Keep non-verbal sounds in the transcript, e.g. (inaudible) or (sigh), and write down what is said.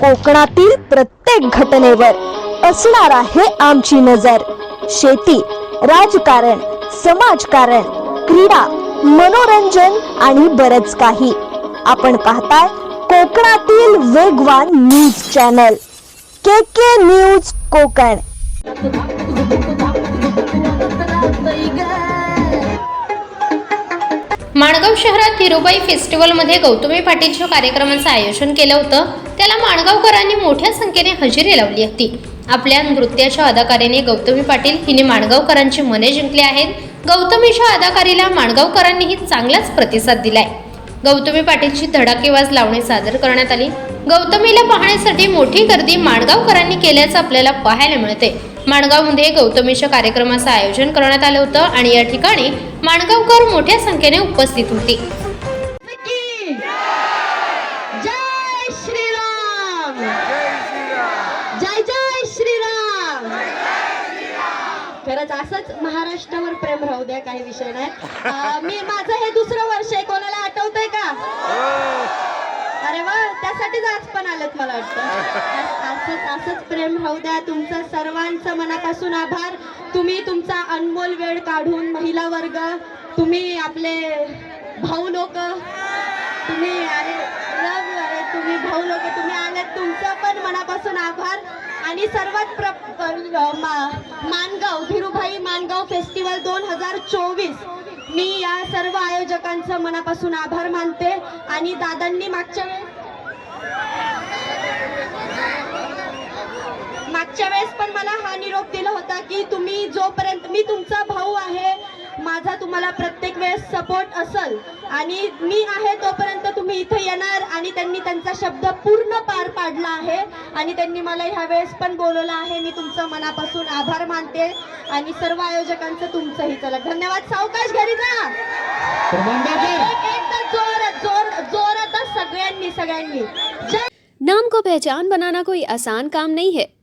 कोकणातील प्रत्येक घटनेवर असणार आहे आमची नजर. शेती राजकारण समाजकारण क्रीडा मनोरंजन आणि बरच काही. आपण पाहताय कोकणातील वेगवान news channel. K K news Konkan. (laughs) Mangaon शहरात हिरोबाई फेस्टिवलमध्ये गौतमी पाटीलच्या कार्यक्रमाचं आयोजन केलं होतं. त्याला माणगावकरांनी मोठ्या संख्येने हजेरी लावली होती. आपल्या नृत्याच्या अदाकारीने गौतमी पाटील हिने माणगावकरांची मने जिंकली आहेत. गौतमीच्या अदाकारीला माणगावकरांनीही चांगलाच प्रतिसाद दिलाय. गौतमी पाटीलची धडाकेबाज लावणी सादर करण्यात आली. गौतमीला पाहण्यासाठी मोठी गर्दी माणगावकरांनी केल्याचं आपल्याला पाहायला मिळते. माणगावमध्ये गौतमीच्या कार्यक्रमाचं आयोजन करण्यात आलं होतं आणि या ठिकाणी माणगावकर मोठ्या संख्येने उपस्थित होती. जय श्रीराम. जय जय श्रीराम. खरंच असंच महाराष्ट्रावर प्रेम राहू द्या काही विषय नाही. मी माझं हे दुसरं वर्ष आहे कोणाला आठवतंय का? त्यासाठीच आज पण आलेत मला वाटतं. असंच असंच प्रेम राहू द्या. तुमचं सर्वांचं मनापासून आभार. तुम्ही तुमचा अनमोल वेळ काढून महिला वर्ग तुम्ही आपले भाऊ लोक तुम्ही अरे लव अरे तुम्ही भाऊ लोक तुम्ही आलात तुमचं पण मनापासून आभार. आणि सर्वात प्र मा- मानगाव धीरूभाई मानगाव फेस्टिवल दोन हजार चोवीस. मी या सर्व आयोजकांचं मनापासून आभार मानते. आणि दादांनी मागच्या वेळेस मागच्या वेळेस पण मला हा निरोप दिला होता की तुम्ही जोपर्यंत मी तुमचा भाऊ आहे माझा तुम्हाला प्रत्येक वेळेस सपोर्ट असल. आणि मी आहे तोपर्यंत तुम्ही इथे येणार आणि त्यांनी त्यांचा शब्द पूर्ण पार पाडला आहे. आणि त्यांनी मला ह्या वेळेस पण बोलवलं आहे. मी तुमचं मनापासून आभार मानते. आणि सर्व आयोजकांचं तुमचंही चला. धन्यवाद. सावकाश घरी जा. जोर सगळ्यांनी सगळ्यांनी. नाम को पहचान बनाना कोई आसान काम नहीं है।